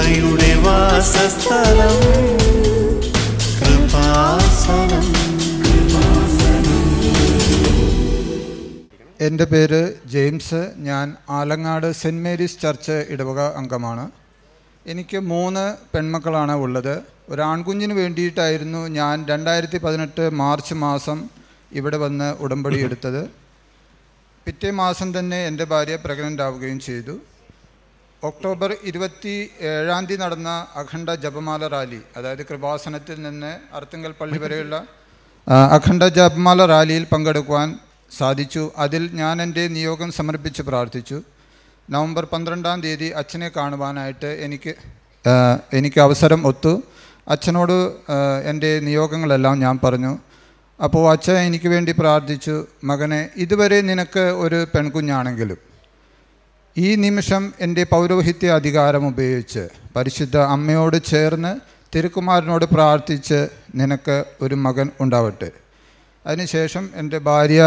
കൃപയുടെ വാസസ്ഥലം. കൃപാസനം. എന്റെ പേര് ജെയിംസ്. ഞാൻ ആലങ്ങാട് സെന്റ് മേരീസ് ചർച്ച് ഇടവക അംഗമാണ്. എനിക്ക് മൂന്ന് പെൺമക്കളാണ് ഉള്ളത്. ഒരാൺകുഞ്ഞിന് വേണ്ടിയിട്ടായിരുന്നു ഞാൻ രണ്ടായിരത്തി പതിനെട്ട് മാർച്ച് മാസം ഇവിടെ വന്ന് ഉടമ്പടി എടുത്തത്. പിറ്റേ മാസം തന്നെ എന്റെ ഭാര്യ പ്രഗ്നന്റ് ആവുകയും ചെയ്തു. ഒക്ടോബർ ഇരുപത്തി ഏഴാം തീയതി നടന്ന അഖണ്ഡ ജപമാല റാലി അതായത് കൃപാസനത്തിൽ നിന്ന് അർത്തുങ്കൽ പള്ളി വരെയുള്ള അഖണ്ഡ ജപമാല റാലിയിൽ പങ്കെടുക്കുവാൻ സാധിച്ചു. അതിൽ ഞാൻ എന്റെ നിയോഗം സമർപ്പിച്ച് പ്രാർത്ഥിച്ചു. നവംബർ പന്ത്രണ്ടാം തീയതി അച്ഛനെ കാണുവാനായിട്ട് എനിക്ക് എനിക്ക് അവസരം ഒത്തു. അച്ഛനോട് എന്റെ നിയോഗങ്ങളെല്ലാം ഞാൻ പറഞ്ഞു. അപ്പോൾ അച്ഛൻ എനിക്ക് വേണ്ടി പ്രാർത്ഥിച്ചു മകനെ ഇതുവരെ നിനക്ക് ഒരു പെൺകുഞ്ഞാണെങ്കിലും ഈ നിമിഷം എന്റെ പൗരോഹിത്യ അധികാരം ഉപയോഗിച്ച് പരിശുദ്ധ അമ്മയോട് ചേർന്ന് തിരുക്കുമാരനോട് പ്രാർത്ഥിച്ച് നിനക്ക് ഒരു മകൻ ഉണ്ടാവട്ടെ. അതിനുശേഷം എന്റെ ഭാര്യ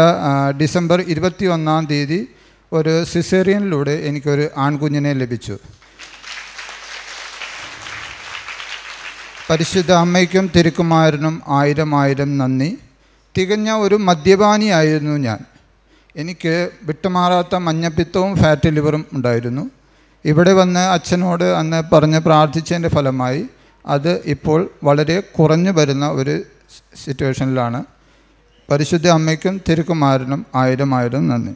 ഡിസംബർ ഇരുപത്തി ഒന്നാം തീയതി ഒരു സിസേറിയനിലൂടെ എനിക്കൊരു ആൺകുഞ്ഞിനെ ലഭിച്ചു. പരിശുദ്ധ അമ്മയ്ക്കും തിരുക്കുമാരനും ആയിരം ആയിരം നന്ദി. തികഞ്ഞ ഒരു മദ്യപാനിയായിരുന്നു ഞാൻ. എനിക്ക് വിട്ടുമാറാത്ത മഞ്ഞപ്പിത്തവും ഫാറ്റ് ലിവറും ഉണ്ടായിരുന്നു. ഇവിടെ വന്ന് അച്ഛനോട് അന്ന് പറഞ്ഞ് പ്രാർത്ഥിച്ചതിന്റെ ഫലമായി അത് ഇപ്പോൾ വളരെ കുറഞ്ഞു വരുന്ന ഒരു സിറ്റുവേഷനിലാണ് പരിശുദ്ധ അമ്മയ്ക്കും തിരുക്കുമാരനും ആയിരം ആയിരം നന്ദി.